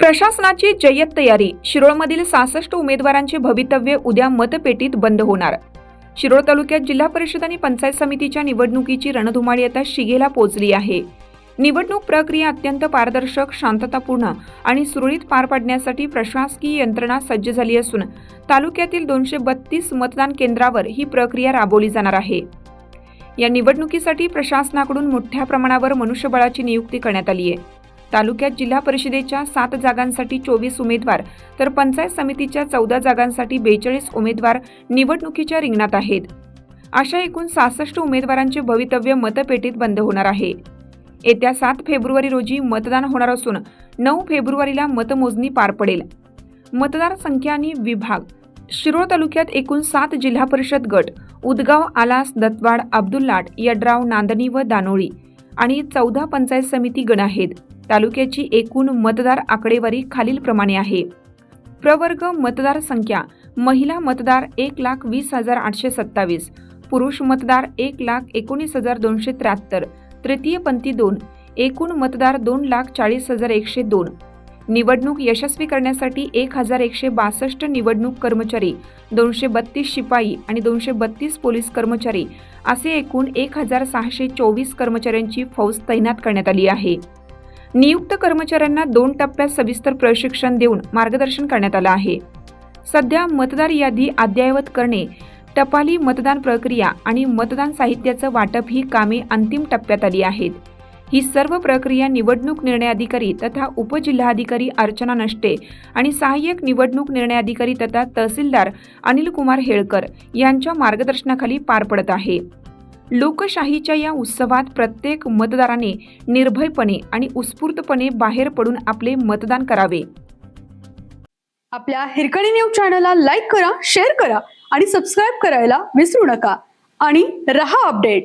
प्रशासनाची जय्यत तयारी शिरोळमधील सहासष्ट उमेदवारांचे भवितव्य उद्या मतपेटीत बंद होणार. शिरोळ तालुक्यात जिल्हा परिषद आणि पंचायत समितीच्या निवडणुकीची रणधुमाळी आता शिगेला पोहोचली आहे. निवडणूक प्रक्रिया अत्यंत पारदर्शक शांततापूर्ण आणि सुरळीत पार पाडण्यासाठी प्रशासकीय यंत्रणा सज्ज झाली असून तालुक्यातील दोनशे बत्तीस मतदान केंद्रावर ही प्रक्रिया राबवली जाणार आहे. या निवडणुकीसाठी प्रशासनाकडून मोठ्या प्रमाणावर मनुष्यबळाची नियुक्ती करण्यात आली आहे. तालुक्यात जिल्हा परिषदेच्या सात जागांसाठी चोवीस उमेदवार तर पंचायत समितीच्या चौदा जागांसाठी बेचाळीस उमेदवार निवडणुकीच्या रिंगणात आहेत. अशा एकूण सहासष्ट उमेदवारांचे भवितव्य मतपेटीत बंद होणार आहे. येत्या सात फेब्रुवारी रोजी मतदान होणार असून नऊ फेब्रुवारीला मतमोजणी पार पडेल. मतदार संख्या आणि विभाग शिरोळ तालुक्यात एकूण सात जिल्हा परिषद गट उदगाव आलास दत्वाड अब्दुल्लाट यड्राव नांदणी व दानोळी आणि चौदा पंचायत समिती गण आहेत. तालुक्याची एकूण मतदार आकडेवारी खालीलप्रमाणे आहे. प्रवर्ग मतदार संख्या महिला मतदार एक लाख वीस हजार आठशे सत्तावीस पुरुष मतदार एक लाख एकोणीस हजार दोनशे त्र्याहत्तर तृतीय पंथी दोन एकूण मतदार दोन लाख चाळीस हजार एकशे दोन. निवडणूक यशस्वी करण्यासाठी एक हजार एकशे बासष्ट निवडणूक कर्मचारी दोनशे बत्तीस शिपाई आणि दोनशे बत्तीस पोलीस कर्मचारी असे एकूण एक हजार सहाशे चोवीस कर्मचाऱ्यांची फौज तैनात करण्यात आली आहे. नियुक्त कर्मचाऱ्यांना दोन टप्प्यात सविस्तर प्रशिक्षण देऊन मार्गदर्शन करण्यात आलं आहे. सध्या मतदार यादी अद्ययावत करणे टपाली मतदान प्रक्रिया आणि मतदान साहित्याचं वाटप ही कामे अंतिम टप्प्यात आली आहेत. ही सर्व प्रक्रिया निवडणूक निर्णय अधिकारी तथा उपजिल्हाधिकारी अर्चना नष्टे आणि सहाय्यक निवडणूक निर्णय अधिकारी तथा तहसीलदार अनिल कुमार हेळकर यांच्या मार्गदर्शनाखाली पार पडत आहे. लोकशाहीच्या या उत्सवात प्रत्येक मतदाराने निर्भयपणे आणि उत्स्फूर्तपणे बाहेर पडून आपले मतदान करावे. आपल्या हिरकणी न्यूज चॅनलला लाईक करा शेअर करा आणि सबस्क्राईब करायला विसरू नका. आणि रहा अपडेट.